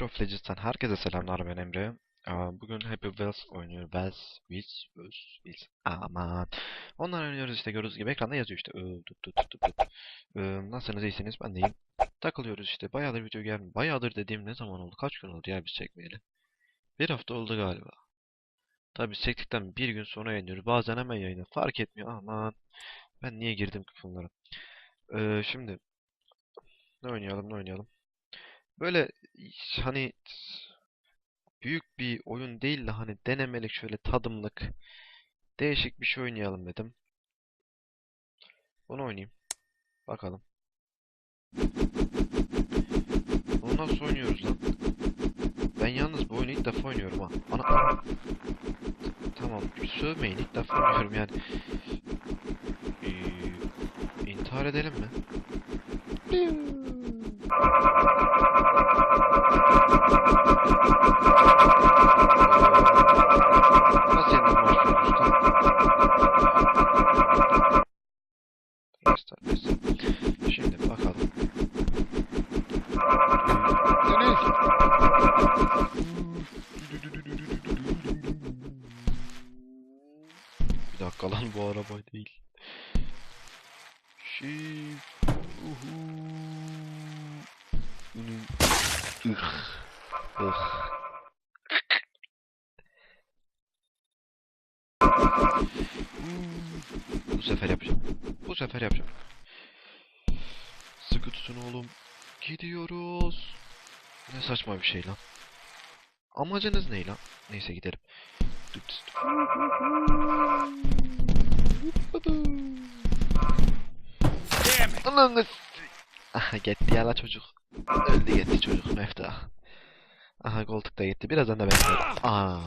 League of Legends'tan herkese selamlar ben Emre. Bugün Happy Wheels oynuyor. Wheels, Wheels, Wheels, Wheels. Aman. Onlar oynuyoruz işte gördüğünüz gibi ekranda yazıyor işte. Tut Nasılsınız iyisiniz ben deyim. Takılıyoruz işte. Bayağıdır video gelmiyor. Bayağıdır dediğim ne zaman oldu? Kaç gün oldu ya biz çekmeyeli? Bir hafta oldu galiba. Tabii biz çektikten bir gün sonra yayınlıyoruz. Bazen hemen yayına. Fark etmiyor. Aman. Ben niye girdim ki şimdi ne oynayalım ne oynayalım. Böyle hani büyük bir oyun değil de hani denemelik şöyle tadımlık değişik bir şey oynayalım dedim. Bunu oynayayım. Bakalım. Bunu nasıl oynuyoruz lan? Ben yalnız bu oyunu ilk defa oynuyorum ha. Ana... Tamam, sövmeyin ilk defa oynuyorum yani. Ee, intihar edelim mi? Nasıl? Restart, restart. Şimdi bakalım. Deniz! Bir dakika lan bu araba değil. Şey... Uhu. Bunun... Ih. Ih. Bu sefer yapacağım. Bu sefer yapacağım. Sıkı tutun oğlum. Gidiyoruz. Ne saçma bir şey lan. Amacınız ne lan? Neyse gidelim. Ananı Aha gitti ya la çocuk. Öldü gitti çocuk mefta. Aha koltukta gitti. Birazdan da ben. Aa.